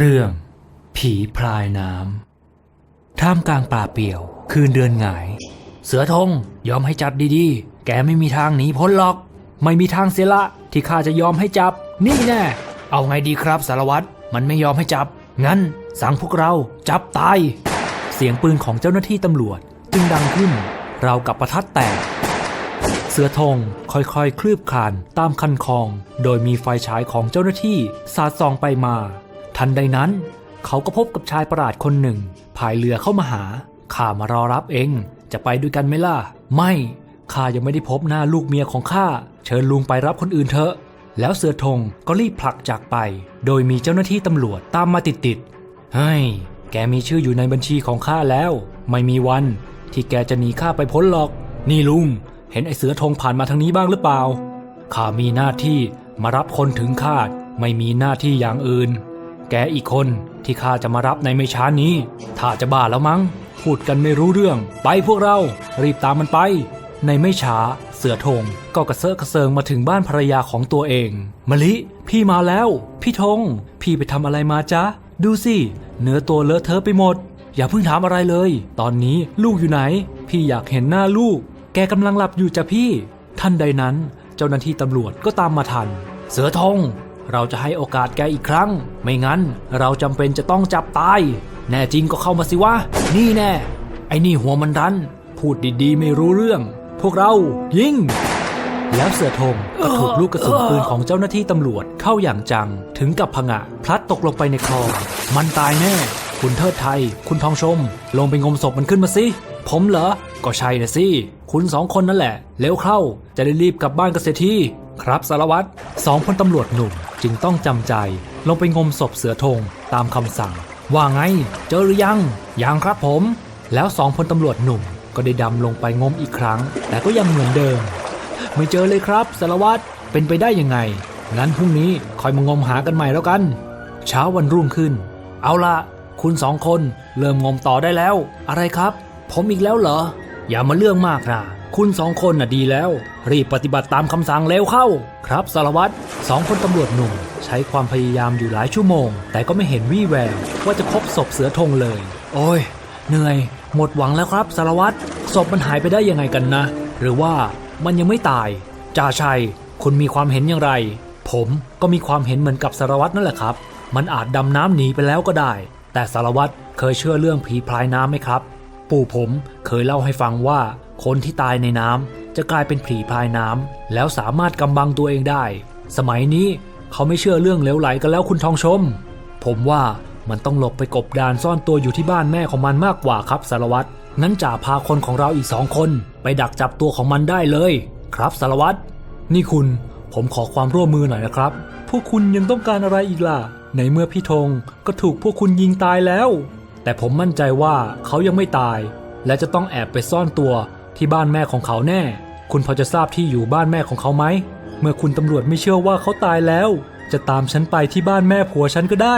เรื่อง ผีพรายน้ำท่ามกลางป่าเปี่ยว คืนเดือนหงาย เสือธงยอมให้จับดีๆ แกไม่มีทางหนีพ้นหรอก ไม่มีทางเสียละที่ข้าจะยอมให้จับ นี่แน่ เอาไงดีครับสารวัตรมันไม่ยอมให้จับ งั้น สั่งพวกเราจับตาย เสียงปืนของเจ้าหน้าที่ตำรวจ จึงดังขึ้น เรากับประทัดแตก เสือธงค่อยๆ คลืบคลานตามคันคลอง โดยมีไฟฉายของเจ้าหน้าที่สาดส่องไปมา ทันใดนั้น เขาก็พบกับชายประหลาดคนหนึ่งพายเรือเข้ามาหาข้ามารอรับเอง จะไปด้วยกันไหมล่ะ ไม่ข้ายังไม่ได้พบหน้าลูกเมียของข้าเชิญลุงไปรับคนอื่นเถอะ แล้วเสือธงก็รีบผลักจากไป โดยมีเจ้าหน้าที่ตำรวจตามมาติดๆเฮ้ยแกมีชื่ออยู่ในบัญชีของข้าแล้ว ไม่มีวัน ที่แกจะหนีข้าไปพ้นหรอก นี่ลุง เห็นไอ้เสือธงผ่านมาทางนี้บ้างหรือเปล่าข้ามีหน้าที่มารับคนถึงคาด ไม่มีหน้าที่อย่างอื่น แกอีกคนที่ข้าจะมารับในไม่ช้านี้ ถ้าจะบ้าแล้วมั้ง พูดกันไม่รู้เรื่อง ไปพวกเรารีบตามมันไป ในไม่ช้า เสือธงก็กระเซาะกระเซิงมาถึงบ้านภรรยาของตัวเองมะลิ พี่มาแล้ว พี่ธงพี่ไปทำอะไรมาจ๊ะ ดูสิเนื้อตัวเลอะเทอะไปหมด อย่าเพิ่งถามอะไรเลย ตอนนี้ลูกอยู่ไหน พี่อยากเห็นหน้าลูก แกกำลังหลับอยู่จ้ะพี่ ท่านใดนั้น เจ้าหน้าที่ตำรวจก็ตามมาทัน เสือธง เราจะให้โอกาสแกอีกครั้ง ไม่งั้นเราจำเป็นจะต้องจับตาย แน่จริงก็เข้ามาสิวะ นี่แน่ ไอ้นี่หัวมันรัน พูดดีๆ ไม่รู้เรื่อง พวกเรายิงแล้วเสือธงก็ถูกลูกกระสุนปืนของเจ้าหน้าที่ตำรวจเข้าอย่างจัง ถึงกับผงะ พลัดตกลงไปในคลอง มันตายแน่ คุณเทิดไทย คุณทองชม ลงไปงมศพมันขึ้นมาสิ ผมเหรอ ก็ใช่นะสิ คุณสองคนนั่นแหละ เร็วเข้า จะได้รีบกลับบ้านกันเสียที ครับสารวัตรสองพลตำรวจหนุ่มจึงต้องจำใจ ลงไปงมศพเสือธงตามคำสั่ง ว่าไง เจอหรือยัง ยังครับผม แล้วสองพลตำรวจหนุ่มก็ได้ดำลงไปงมอีกครั้ง แต่ก็ยังเหมือนเดิม ไม่เจอเลยครับสารวัตรเป็นไปได้ยังไง งั้นพรุ่งนี้คอยมางมหากันใหม่แล้วกัน เช้าวันรุ่งขึ้น เอาละคุณสองคนเริ่มงมต่อได้แล้ว อะไรครับ ผมอีกแล้วเหรอ อย่ามาเรื่องมากนะคุณสองคนน่ะดีแล้ว รีบปฏิบัติตามคำสั่งเร็วเข้า ครับสารวัตรสองคนตำรวจหนุ่ม ใช้ความพยายามอยู่หลายชั่วโมง แต่ก็ไม่เห็นวี่แววว่าจะพบศพเสือธงเลย โอ้ย เหนื่อย หมดหวังแล้วครับสารวัตรศพมันหายไปได้ยังไงกันนะ หรือว่ามันยังไม่ตายจ่าชัย คุณมีความเห็นอย่างไร ผมก็มีความเห็นเหมือนกับสารวัตรนั่นแหละครับ มันอาจดำน้ำหนีไปแล้วก็ได้ แต่สารวัตรเคยเชื่อเรื่องผีพรายน้ำไหมครับ ปู่ผมเคยเล่าให้ฟังว่า คนที่ตายในน้ำจะกลายเป็นผีพายน้ำแล้วสามารถกำบังตัวเองได้ สมัยนี้เขาไม่เชื่อเรื่องเลวไหลกันแล้วคุณทองชม ผมว่ามันต้องหลบไปกบดานซ่อนตัวอยู่ที่บ้านแม่ของมันมากกว่าครับสารวัตรงั้นจ่าพาคนของเราอีกสองคน ไปดักจับตัวของมันได้เลย ครับสารวัตรนี่คุณผมขอความร่วมมือหน่อยนะครับ พวกคุณยังต้องการอะไรอีกล่ะ ในเมื่อพี่ธงก็ถูกพวกคุณยิงตายแล้ว แต่ผมมั่นใจว่าเขายังไม่ตาย และจะต้องแอบไปซ่อนตัวที่บ้านแม่ของเขาแน่ คุณพอจะทราบที่อยู่บ้านแม่ของเขาไหม เมื่อคุณตำรวจไม่เชื่อว่าเขาตายแล้ว จะตามฉันไปที่บ้านแม่ผัวฉันก็ได้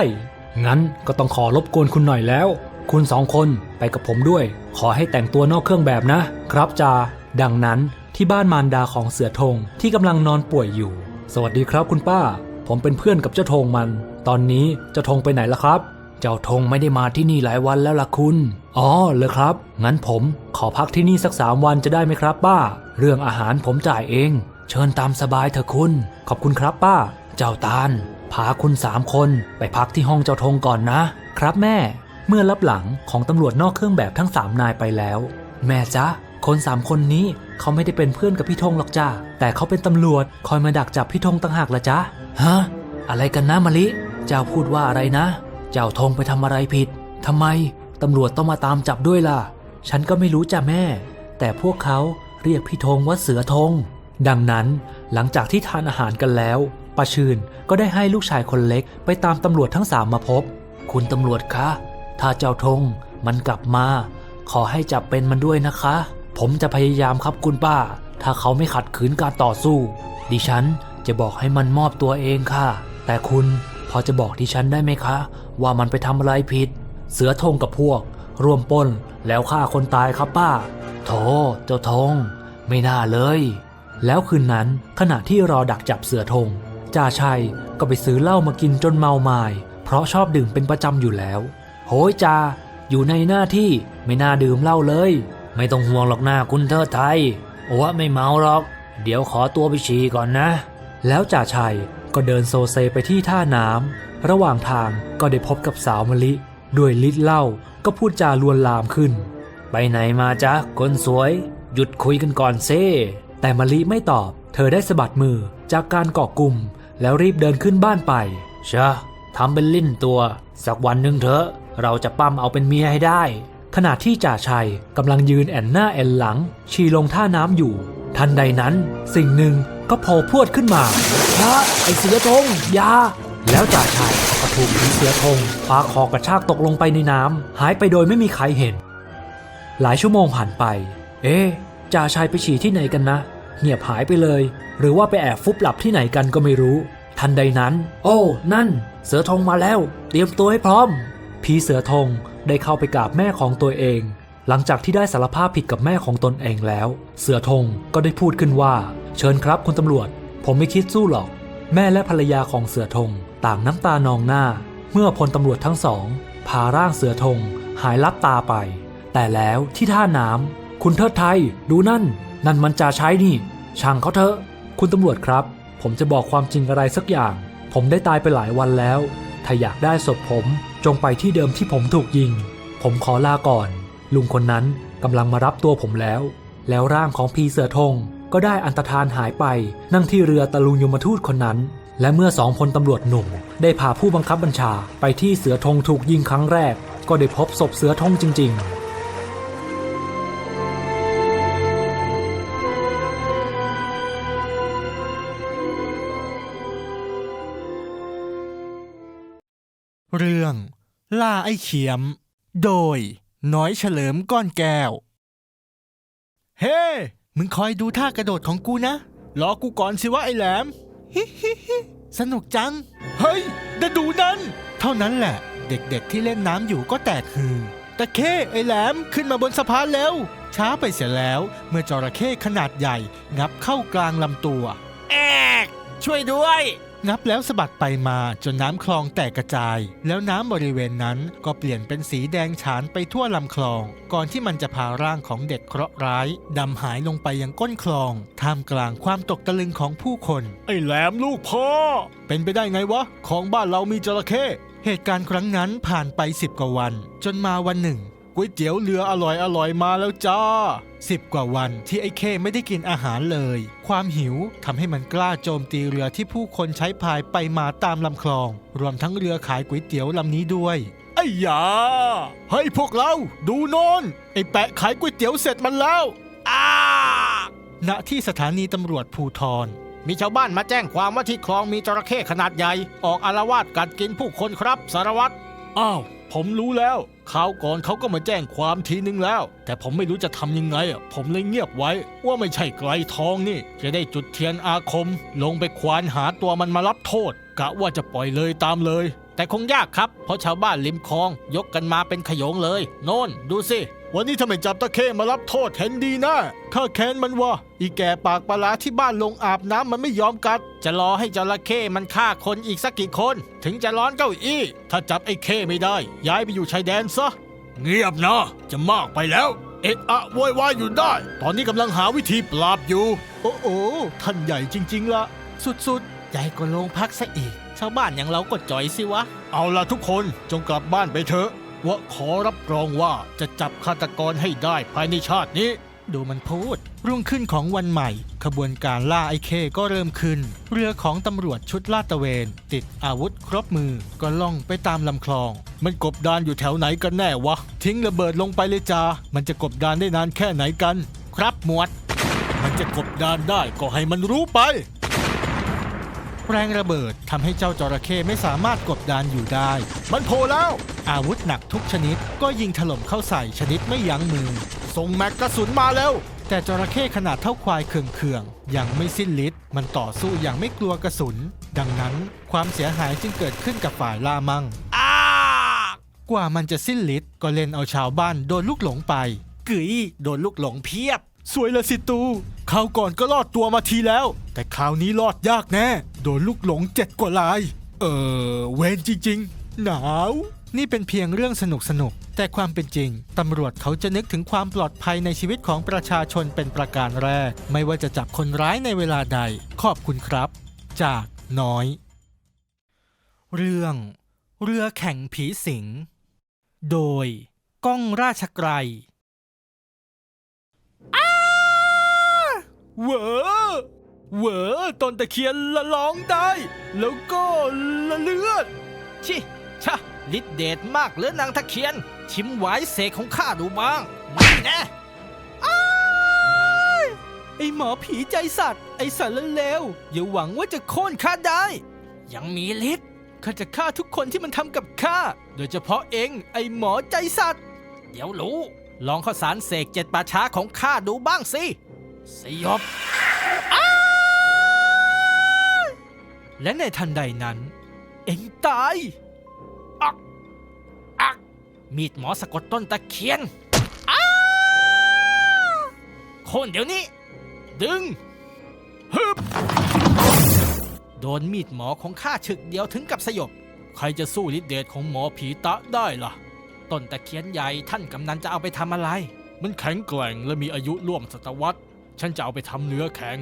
งั้นก็ต้องขอรบกวนคุณหน่อยแล้ว คุณสองคนไปกับผมด้วย ขอให้แต่งตัวนอกเครื่องแบบนะ ครับจา ดังนั้นที่บ้านมารดาของเสือธงที่กำลังนอนป่วยอยู่ สวัสดีครับคุณป้า ผมเป็นเพื่อนกับเจ้าธงมัน ตอนนี้เจ้าธงไปไหนล่ะครับ เจ้าธงไม่ได้มาที่นี่หลายวันแล้วล่ะคุณ อ๋อเลยครับ งั้นผมขอพักที่นี่สักสามวันจะได้ไหมครับ ป้า เรื่องอาหารผมจ่ายเอง เชิญตามสบายเถอะคุณ ขอบคุณครับป้า เจ้าตาลพาคุณสามคนไปพักที่ห้องเจ้าธงก่อนนะ ครับแม่ เมื่อรับหลังของตำรวจนอกเครื่องแบบทั้งสามนายไปแล้ว แม่จ๊ะ คนสามคนนี้เขาไม่ได้เป็นเพื่อนกับพี่ธงหรอกจ้าแต่เขาเป็นตำรวจคอยมาดักจับพี่ธงต่างหากละจ๊ะฮะอะไรกันนะมะลิ เจ้าพูดว่าอะไรนะ เจ้าธงไปทำอะไรผิดทำไมตำรวจต้องมาตามจับด้วยล่ะ ฉันก็ไม่รู้จ้ะแม่ แต่พวกเขาเรียกพี่ธงว่าเสือธง ดังนั้นหลังจากที่ทานอาหารกันแล้วป้าชื่นก็ได้ให้ลูกชายคนเล็กไปตามตำรวจทั้งสามมาพบ คุณตำรวจคะ ถ้าเจ้าธงมันกลับมา ขอให้จับเป็นมันด้วยนะคะ ผมจะพยายามครับคุณป้า ถ้าเขาไม่ขัดขืนการต่อสู้ ดิฉันจะบอกให้มันมอบตัวเองค่ะ แต่คุณ พอจะบอกดิฉันได้ไหมคะ ว่ามันไปทำอะไรผิด เสือธงกับพวกร่วมป้นแล้วฆ่าคนตายครับป้าโถเจ้าธงไม่น่าเลย แล้วคืนนั้นขณะที่รอดักจับเสือธงจ่าชัยก็ไปซื้อเหล้ามากินจนเมาไมายเพราะชอบดื่มเป็นประจำอยู่แล้ว โหยจ่าอยู่ในหน้าที่ไม่น่าดื่มเหล้าเลย ไม่ต้องห่วงหรอกหน้าคุณเทิดไทยโอ้ไม่เมาหรอก เดี๋ยวขอตัวไปฉี่ก่อนนะ แล้วจ่าชัยก็เดินโซเซไปที่ท่าน้ำระหว่างทางก็ได้พบกับสาวมะลิด้วยลิดเล้าก็พูดจาลวนลามขึ้น ไปไหนมาจ๊ะคนสวย หยุดคุยกันก่อนเซ่แต่มะลิไม่ตอบ เธอได้สะบัดมือจากการเกาะกลุ่ม แล้วรีบเดินขึ้นบ้านไปเชะทำเป็นลิ้นตัว สักวันหนึ่งเถอะ เราจะปั้มเอาเป็นเมียให้ได้ ขณะที่จ่าชัยกำลังยืนแอนหน้าแอนหลังชีลงท่าน้ำอยู่ ทันใดนั้นสิ่งหนึ่งก็โผล่พวดขึ้นมาพระไอเสือธงยาแล้วจ่าชัยก็ถูกผีเสือธงพาคอกระชากตกลงไปในน้ำหายไปโดยไม่มีใครเห็น หลายชั่วโมงผ่านไป เอ๊จ่าชัยไปฉี่ที่ไหนกันนะ เงียบหายไปเลย หรือว่าไปแอบฟุบหลับที่ไหนกันก็ไม่รู้ ทันใดนั้น โอ้ นั่น เสือธงมาแล้ว เตรียมตัวให้พร้อมพี่เสือธงได้เข้าไปกราบแม่ของตัวเอง หลังจากที่ได้สารภาพผิดกับแม่ของตนเองแล้ว เสือธงก็ได้พูดขึ้นว่า เชิญครับคุณตำรวจ ผมไม่คิดสู้หรอก แม่และภรรยาของเสือธงต่างน้ำตานองหน้า เมื่อพลตำรวจทั้งสองพาร่างเสือธงหายลับตาไป แต่แล้วที่ท่าน้ำคุณเทิดไทย ดูนั่น นั่นมันจ่าใช้นี่ ช่างเขาเถอะ คุณตำรวจครับ ผมจะบอกความจริงอะไรสักอย่าง ผมได้ตายไปหลายวันแล้ว ถ้าอยากได้ศพผมจงไปที่เดิมที่ผมถูกยิง ผมขอลาก่อน ลุงคนนั้นกำลังมารับตัวผมแล้ว แล้วร่างของพีเสือธงก็ได้อันตรธานหายไป นั่งที่เรือตะลุงยมทูตคนนั้น และเมื่อสองพลตำรวจหนุ่ม ได้พาผู้บังคับบัญชาไปที่เสือธงถูกยิงครั้งแรก ก็ได้พบศพเสือธงจริง ๆเรื่อง ล่าไอ้เขียม โดย น้อยเฉลิมก้อนแก้ว เฮ้ มึงคอยดูท่ากระโดดของกูนะ รอกูก่อนสิวะไอ้แหลม ฮิฮิฮิสนุกจัง เฮ้ยดดูนั่น เท่านั้นแหละ เด็กๆที่เล่นน้ำอยู่ก็แตกฮือ ตะเข้ไอ้แหลมขึ้นมาบนสะพานเร็วช้าไปเสียแล้ว เมื่อจระเข้ขนาดใหญ่ งับเข้ากลางลำตัว แอก ช่วยด้วย งับแล้วสะบัดไปมาจนน้ำคลองแตกกระจาย แล้วน้ำบริเวณนั้นก็เปลี่ยนเป็นสีแดงฉานไปทั่วลำคลอง ก่อนที่มันจะพาร่างของเด็กเคราะห์ร้ายดำหายลงไปยังก้นคลอง ท่ามกลางความตกตะลึงของผู้คน ไอ้แหลมลูกพ่อ เป็นไปได้ไงวะ ของบ้านเรามีจระเข้เหตุการณ์ครั้งนั้นผ่านไปสิบกว่าวัน จนมาวันหนึ่ง ก๋วยเตี๋ยวเรืออร่อยอร่อยมาแล้วจ้าสิบกว่าวันที่ไอ้เคไม่ได้กินอาหารเลย ความหิวทำให้มันกล้าโจมตีเรือที่ผู้คนใช้พายไปมาตามลำคลอง รวมทั้งเรือขายก๋วยเตี๋ยวลำนี้ด้วย ไอ้ยาเฮ้ยพวกเรา ดูโนนไอ้แปะขายก๋วยเตี๋ยวเสร็จมันแล้วอ้าณที่สถานีตำรวจภูทรมีชาวบ้านมาแจ้งความว่าที่คลองมีจระเข้ขนาดใหญ่ ออกอารวาสกัดกินผู้คนครับสารวัตรอ้าว ผมรู้แล้ว คราวก่อนเขาก็มาแจ้งความทีนึงแล้ว แต่ผมไม่รู้จะทำยังไงอะผมเลยเงียบไว้ ว่าไม่ใช่ไกลทองนี่ จะได้จุดเทียนอาคม ลงไปควานหาตัวมันมารับโทษ กะว่าจะปล่อยเลยตามเลย แต่คงยากครับ เพราะชาวบ้านริมคลองยกกันมาเป็นขโยงเลย โน่นดูสิ วันนี้ทำไมจับตะเข้มารับโทษเห็นดีนะข้าแค้นมันว่าอีแก่ปากปลาร้าที่บ้านลงอาบน้ำมันไม่ยอมกัด จะรอให้จระเข้มันฆ่าคนอีกสักกี่คน ถึงจะร้อนเก้าอี้ ถ้าจับไอ้เข้ไม่ได้ ย้ายไปอยู่ชายแดนซะ เงียบนะจะมากไปแล้ว เอะอะโวยวายอยู่ได้ ตอนนี้กำลังหาวิธีปราบอยู่ โอ้โอ้ท่านใหญ่จริง ๆละสุดๆ ใหญ่กว่าโรงพักซะอีก ชาวบ้านอย่างเราก็จ่อยสิวะ เอาล่ะทุกคนจงกลับบ้านไปเถอะว่าขอรับรองว่าจะจับฆาตกรให้ได้ภายในชาตินี้ ดูมันพูด รุ่งขึ้นของวันใหม่ ขบวนการล่าไอ้เคก็เริ่มขึ้น เรือของตำรวจชุดลาดตระเวน ติดอาวุธครบมือก็ล่องไปตามลำคลอง มันกบดานอยู่แถวไหนกันแน่วะ ทิ้งระเบิดลงไปเลยจ้ามันจะกบดานได้นานแค่ไหนกัน ครับหมวด มันจะกบดานได้ก็ให้มันรู้ไป แรงระเบิดทำให้เจ้าจระเข้ไม่สามารถกบดานอยู่ได้ มันโผล่แล้ว อาวุธหนักทุกชนิดก็ยิงถล่มเข้าใส่ชนิดไม่ยั้งมือ ส่งแม็กกระสุนมาแล้วแต่จระเข้ขนาดเท่าควายเคืองๆยังไม่สิ้นฤทธิ์มันต่อสู้อย่างไม่กลัวกระสุน ดังนั้นความเสียหายจึงเกิดขึ้นกับฝ่ายล่ามั่งกว่ามันจะสิ้นฤทธิ์ก็เล่นเอาชาวบ้านโดนลูกหลงไปกึ๋ยโดนลูกหลงเพียบ สวยละสิตูคราวก่อนก็รอดตัวมาทีแล้ว แต่คราวนี้รอดยากแน่โดนลูกหลงเจ็ดกว่าลาย เออเวนจริงๆ หนาว นี่เป็นเพียงเรื่องสนุกสนุกๆแต่ความเป็นจริง ตำรวจเขาจะนึกถึงความปลอดภัยในชีวิตของประชาชนเป็นประการแรก ไม่ว่าจะจับคนร้ายในเวลาใด ขอบคุณครับ จากน้อย เรื่อง เรือแข่งผีสิง โดย ก้องราชไกรเหวอ เวอต้นตะเคียนละร้องได้ แล้วก็ละเลือด ชิชะฤทธิเดชมากเหลือนางตะเคียน ชิมไว้เสกของข้าดูบ้างนี่แนะไอหมอผีใจสัตว์ ไอสารเลวอย่าหวังว่าจะโค่นข้าได้ ยังมีฤทธิ์ข้าจะฆ่าทุกคนที่มันทำกับข้า โดยเฉพาะเองไอหมอใจสัตว์ เดี๋ยวรู้ ลองข้าวสารเสกเจ็ดป่าช้าของข้าดูบ้างสิสยบ และในทันใดนั้น เอ็งตาย อักมีดหมอสะกดต้นตะเคียนโค่นเดี๋ยวนี้ ดึง ฮึบ โดนมีดหมอของข้าฉึกเดียวถึงกับสยบ ใครจะสู้ฤทธิเดชของหมอผีตะได้ล่ะ ต้นตะเคียนใหญ่ท่านกำนันจะเอาไปทำอะไร มันแข็งแกร่งและมีอายุร่วมศตวรรษ ฉันจะเอาไปทำเนื้อแข็ง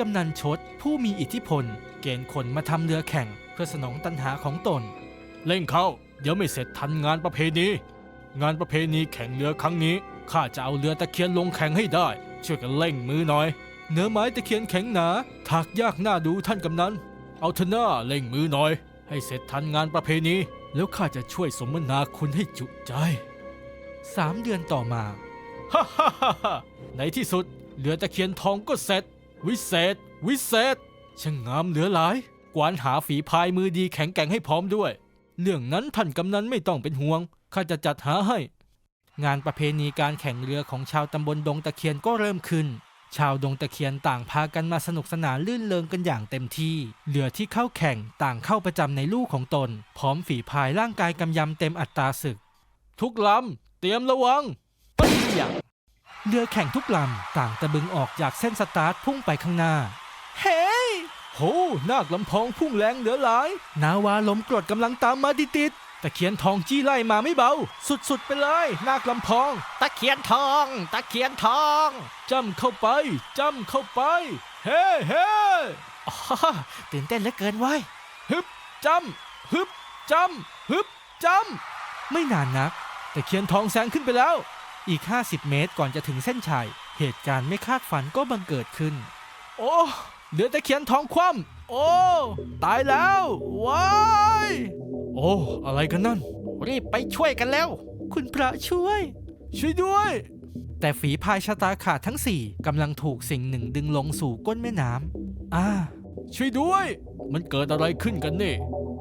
กำนันชด ผู้มีอิทธิพล เกณฑ์คนมาทำเรือแข่ง เพื่อสนองตัณหาของตน เร่งเข้า เดี๋ยวไม่เสร็จทันงานประเพณีงานประเพณีแข่งเรือครั้งนี้ข้าจะเอาเรือตะเคียนลงแข่งให้ได้ ช่วยกันเร่งมือหน่อย เนื้อไม้ตะเคียนแข็งหนาถากยากหน้าดูท่านกำนันเอาเถอะหน้าเร่งมือหน่อย ให้เสร็จทันงานประเพณีแล้วข้าจะช่วยสมนาคุณให้จุใจสามเดือนต่อมาฮ่าฮ่าฮ่าฮ่าในที่สุดเรือตะเคียนทองก็เสร็จ วิเศษ วิเศษ ช่างงามเหลือหลาย กวานหาฝีพายมือดีแข็งแกร่งให้พร้อมด้วย เรื่องนั้นท่านกำนันไม่ต้องเป็นห่วง ข้าจะจัดหาให้ งานประเพณีการแข่งเรือของชาวตำบลดงตะเคียนก็เริ่มขึ้น ชาวดงตะเคียนต่างพากันมาสนุกสนานลื่นเริงกันอย่างเต็มที่ เรือที่เข้าแข่งต่างเข้าประจำในลู่ของตน พร้อมฝีพายร่างกายกำยำเต็มอัตราศึก ทุกลำเตรียมระวังเปี้ยง เรือแข่งทุกลำต่างตะบึงออกจากเส้นสตาร์ทพุ่งไปข้างหน้า เฮ้โหนาคลำพองพุ่งแรงเหลือหลาย นาวาลมกรดกำลังตามมาติดตะเคียนทองจี้ไล่มาไม่เบา สุดๆไปเลยนาคลำพอง ตะเคียนทอง ตะเคียนทองจ้ำเข้าไปจ้ำเข้าไป เฮ้เฮ้ๆอ๋อตื่นเต้นเหลือเกินไว้ยฮึบจ้ำฮึบจ้ำฮึบจ้ไม่นานนักำตะเคียนทองแซงขึ้นไปแล้ว อีก 50 เมตรก่อนจะถึงเส้นชัย เหตุการณ์ไม่คาดฝันก็บังเกิดขึ้น โอ้เรือตะเคียนทองคว่ำโอ้ ตายแล้วว้ายโอ้ อะไรกันนั่น รีบไปช่วยกันแล้ว คุณพระช่วย ช่วยด้วย แต่ฝีพายชะตาขาดทั้งสี่กำลังถูกสิ่งหนึ่งดึงลงสู่ก้นแม่น้ำอ่า ช่วยด้วย มันเกิดอะไรขึ้นกันนี่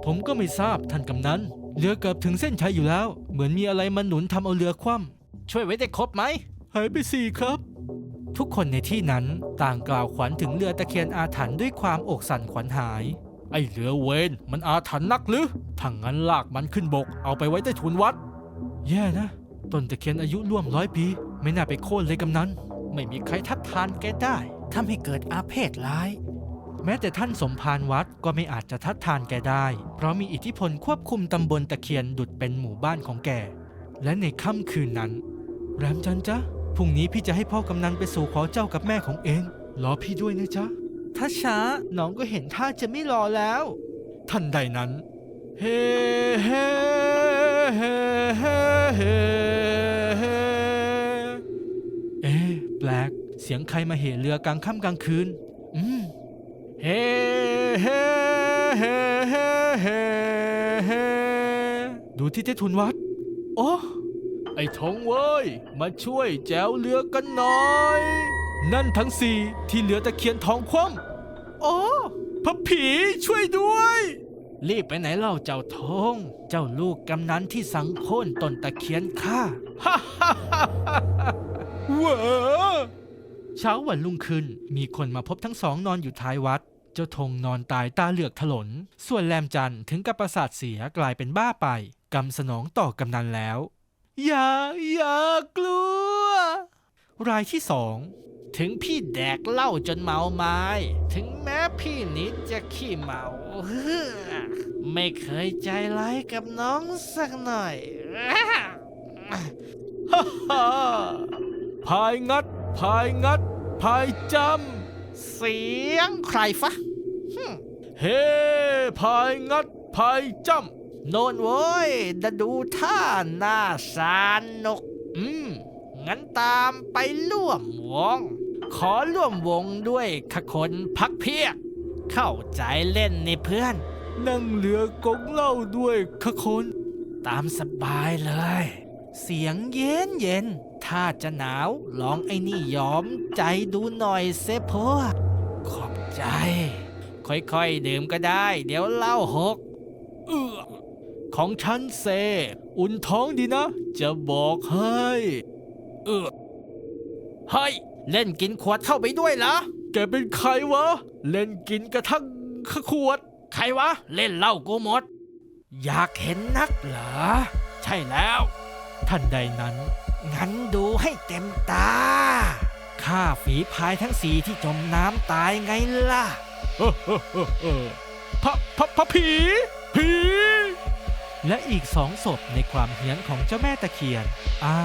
ผมก็ไม่ทราบท่านกำนันเรือเกือบถึงเส้นชัยอยู่แล้ว เหมือนมีอะไรมาหนุนทำเอาเรือคว่ ช่วยไว้ได้ครบไหมำหายไปสี่ครับ ทุกคนในที่นั้นต่างกล่าวขวัญถึงเรือตะเคียนอาถรรพ์ด้วยความอกสั่นขวัญหาย ไอ้เรือเวนมันอาถรรพ์นักหรือถ้างั้นลากมันขึ้นบกเอาไปไว้ใต้ถุนวัด แย่นะต้นตะเคียนอายุร่วมร้อยปี ไม่น่าไปโค่นเลยกำนันไม่มีใครทัดทานแกได้ทำให้เกิดอาเพศร้าย แม้แต่ท่านสมภารวัดก็ไม่อาจจะทัดทานแกได้ เพราะมีอิทธิพลควบคุมตำบลตะเคียนดุดเป็นหมู่บ้านของแก และในค่ำคืนนั้น แรมจันจ๊ะพรุ่งนี้พี่จะให้พ่อกำนันไปสู่ขอเจ้ากับแม่ของเองรอพี่ด้วยนะจ๊ะ ถ้าช้าน้องก็เห็นท่าจะไม่รอแล้ว ทันใดนั้น เฮ้เฮ้เฮ้เฮ้เฮ้เฮ้เอ๊ะแปลก เสียงใครมาเหเรือกลางค่ำกลางคืน อืม เฮ้เฮ้เฮ้เฮ้เฮ้เฮ้ดูที่เจ้ทุนวัด โอ้ ไอ้ทงเว้ย มาช่วยแจวเรือกันหน่อย นั่นทั้งสี่ที่เหลือตะเคียนทองคว่ำโอ้พระผีช่วยด้วย รีบไปไหนเล่าเจ้าทง เจ้าลูกกำนันที่สังโค่นต้นตะเคียนข้าฮ่าฮ่าฮ่าฮ่าเหวอเช้าวันรุ่งขึ้นมีคนมาพบทั้งสองนอนอยู่ท้ายวัด เจ้าธงนอนตายตาเหลือกถลน ส่วนแรมจันทร์ถึงกับประสาทเสียกลายเป็นบ้าไปกำสนองต่อกำนันแล้ว อย่า อย่ากลัว รายที่สองถึงพี่แดกเหล้าจนเมาไม้ถึงแม้พี่นิดจะขี้เมาเฮ้อไม่เคยใจร้ายกับน้องสักหน่อยฮ่าฮ่าพายงัด พายงัด พายจำ เสียงใครฟะฮึ่มเฮ้ พายงัด พายจำ โน่นโว้ยดดูท่าหน้าสนุกอืม งั้นตามไปร่วมวง ขอร่วมวงด้วยขคนพักเพียก เข้าใจเล่นนี่เพื่อน นั่งเรือกงเล่าด้วยขคนตามสบายเลย เสียงเย็นเย็น ถ้าจะหนาวลองไอ้นี่ยอมใจดูหน่อยเซพวกขอบใจ ค่อยๆ ดื่มก็ได้ เดี๋ยวเล่าหก เอือ ของฉันเซ อุ่นท้องดีนะ จะบอกให้ เออเฮ้ยเล่นกินขวดเข้าไปด้วยเหรอแกเป็นใครวะ เล่นกินกระทั่งขวด ใครวะ เล่นเหล้ากูหมด อยากเห็นนักเหรอ ใช่แล้ว ท่านใดนั้น งั้นดูให้เต็มตาข้าฝีพายทั้งสีที่จมน้ำตายไงล่ะพระพระพระผี ผี และอีกสองศพในความเฮี้ยนของเจ้าแม่ตะเคียน อ่า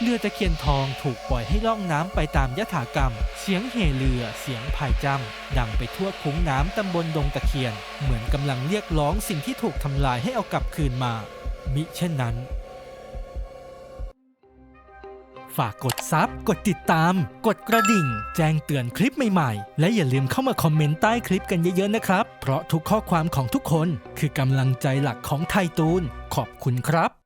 เรือตะเคียนทองถูกปล่อยให้ล่องน้ำไปตามยถากรรม เสียงเฮเรือ เสียงพายจำดังไปทั่วคุ้งน้ำตำบลดงตะเคียน เหมือนกำลังเรียกร้องสิ่งที่ถูกทำลายให้เอากลับคืนมา มิเช่นนั้น ฝากกดซับกดติดตาม กดกระดิ่ง แจ้งเตือนคลิปใหม่ๆ และอย่าลืมเข้ามาคอมเมนต์ใต้คลิปกันเยอะๆนะครับ เพราะทุกข้อความของทุกคนคือกำลังใจหลักของไทยตูน ขอบคุณครับ